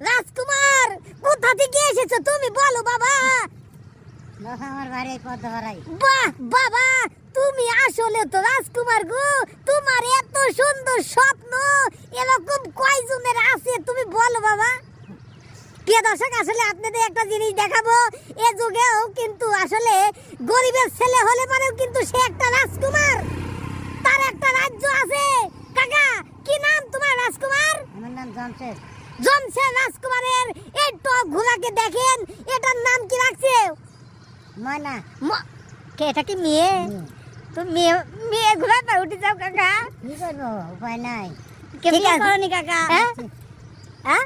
রাজকুমার কোথা থেকে এসেছ তুমি বলো বাবা। আমার বাড়ি এই পদ্ম বাহ বাবা তুমি আসলে তো রাজকুমার গো। তোমার এত সুন্দর স্বপ্ন এরকম কয়জনের আছে তুমি বলো বাবা। প্রিয় দর্শক আসলে আপনাদের একটা জিনিস দেখাবো। এ যুগেও কিন্তু আসলে গরিবের ছেলে হলে পরেও কিন্তু সে একটা রাজকুমার। তার একটা রাজ্য আছে। কাকা কি নাম তোমার রাজকুমার? আমার নাম জমশেদ। জমছে রাজকুমারের এই টক ঘোড়াকে দেখেন এটার নাম কি রাখছে ময়না। কে এটা কি মেয়ে? তো মেয়ে মেয়ে ঘোড়া পা উঠে যাও কাকা। কি করব? উপায় নাই। কাকা? হ্যাঁ? হ্যাঁ?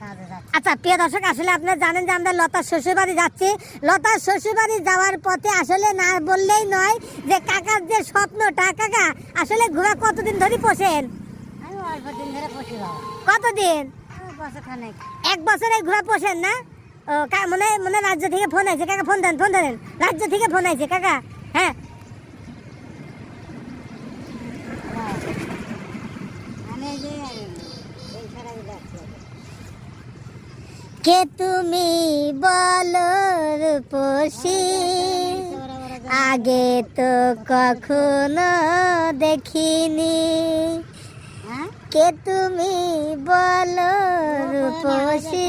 কাজে যাচ্ছি। আচ্ছা প্রিয় দর্শক আসলে আপনারা জানেন যে আমরা লতার শ্বশুরবাড়ি যাচ্ছি। লতার শ্বশুরবাড়ি যাওয়ার পথে আসলে না বললেই নয় যে কাকার যে স্বপ্নটা কাকা আসলে ঘোড়া কতদিন ধরে পোষেন? আমি অল্প দিন ধরে কতদিন? আমি বছর এক ঘোড়া পোষেন না? ও কা- মনে মনে রাজ্য থেকে ফোন আছে কাকা ফোন দেন ফোন ধরেন রাজ্য থেকে ফোন আছে কাকা। হ্যাঁ। এই এই কে তুমি বলো রূপসী? আগে তো কখনো দেখিনি। কে তুমি বলো রূপসী?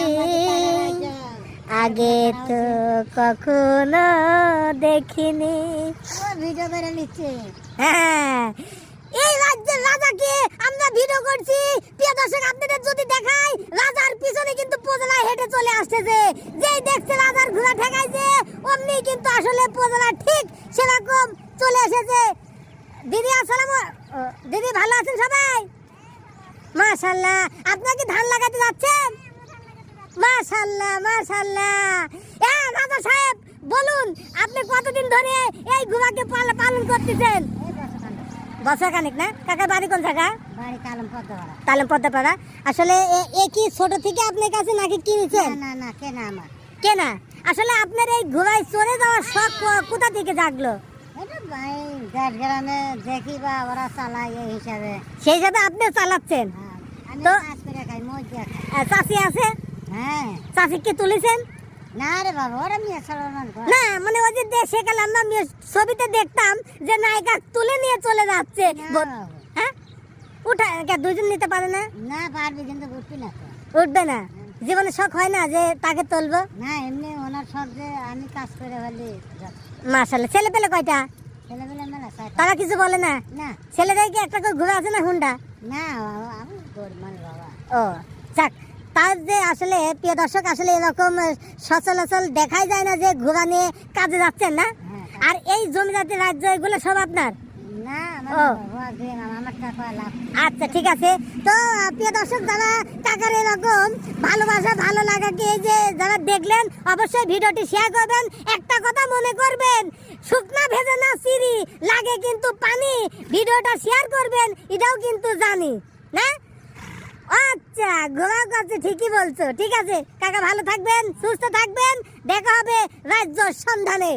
আগে তো কখনো দেখিনি। হ্যাঁ। এই রাজ্যের রাজাকে আমরা ভিডিও করছি। প্রিয় দর্শক আপনাদের যদি দেখাই রাজার পিছনে কিন্তু প্রজলা হেঁটে চলে আসতেছে। যেই দেখছে রাজার ঘোড়া ঠেকাইছে অমনি কিন্তু আসলে প্রজলা ঠিক সেরকম চলে এসেছে। দিদি আসসালাম দিদি ভালো আছেন সবাই? মাশাল্লাহ আপনার কি ধান লাগাতে যাচ্ছেন? মাশাল্লাহ মাশাল্লাহ। হ্যাঁ রাজা সাহেব বলুন আপনি কতদিন ধরে এই পাল- পালন করতেছেন? এই বছর খানিক না? কাকা বাড়ি কোন জায়গা? বাড়ি কালাম পদ্মাপাড়া আসলে এ- এ কি ছোট থেকে আপনার কাছে নাকি কিনেছেন? না না না কেনা আমার। কেনা? আসলে আপনার এই ঘোড়ায় চড়ে যাওয়ার শখ কোথা থেকে জাগলো? দেখি বা ওরা চালায় এই হিসাবে। সেই হিসাবে আপনি চালাচ্ছেন? হ্যাঁ, তো- চাষি আছে? হ্যাঁ। চাষিকে তুলেছেন? না রে বাবা ওরা মেয়ে না মানে ওই যে আমরা ছবিতে দেখতাম যে নায়িকা তুলে নিয়ে চলে যাচ্ছে। হ্যাঁ? উঠা দুজন নিতে পারে না? না পারবি কিন্তু বুঝবি না উঠবে না? জীবনে শখ হয় না যে তাকে তুলবো? না এমনি ওনার সব যে আমি কাজ করে হলে মাশাল্লাহ ছেলে পেলে কয়টা? ছেলেবেলা মেলা তারা কিছু বলে না? না। ছেলেদের কি একটা করে ঘোরা আছে না হুন্ডা? না বাবা। ও যাক তার যে আসলে প্রিয় দর্শক আসলে এরকম সচলাচল দেখাই যায় না যে ঘোড়া নিয়ে কাজে যাচ্ছেন না? হ্যাঁ আর এই জমিদাতি রাজ্য এগুলো সব আপনার? ও। বাবা দিয়ে না, আমার টাকা লাভ আচ্ছা ঠিক আছে। তো প্রিয় দর্শক যারা কাকার এরকম ভালোবাসা ভালো লাগাকে এই যে যারা দেখলেন অবশ্যই ভিডিওটি শেয়ার করবেন। একটা কথা মনে করবেন শুকনা ভেজে না সিঁড়ি লাগে কিন্তু পানি। ভিডিওটা শেয়ার করবেন এটাও কিন্তু জানি না? আচ্ছা গোলাপ কাছে ঠিকই বলছো। ঠিক আছে, কাকা ভালো থাকবেন, সুস্থ থাকবেন। দেখা হবে রাজ্য সন্ধানে।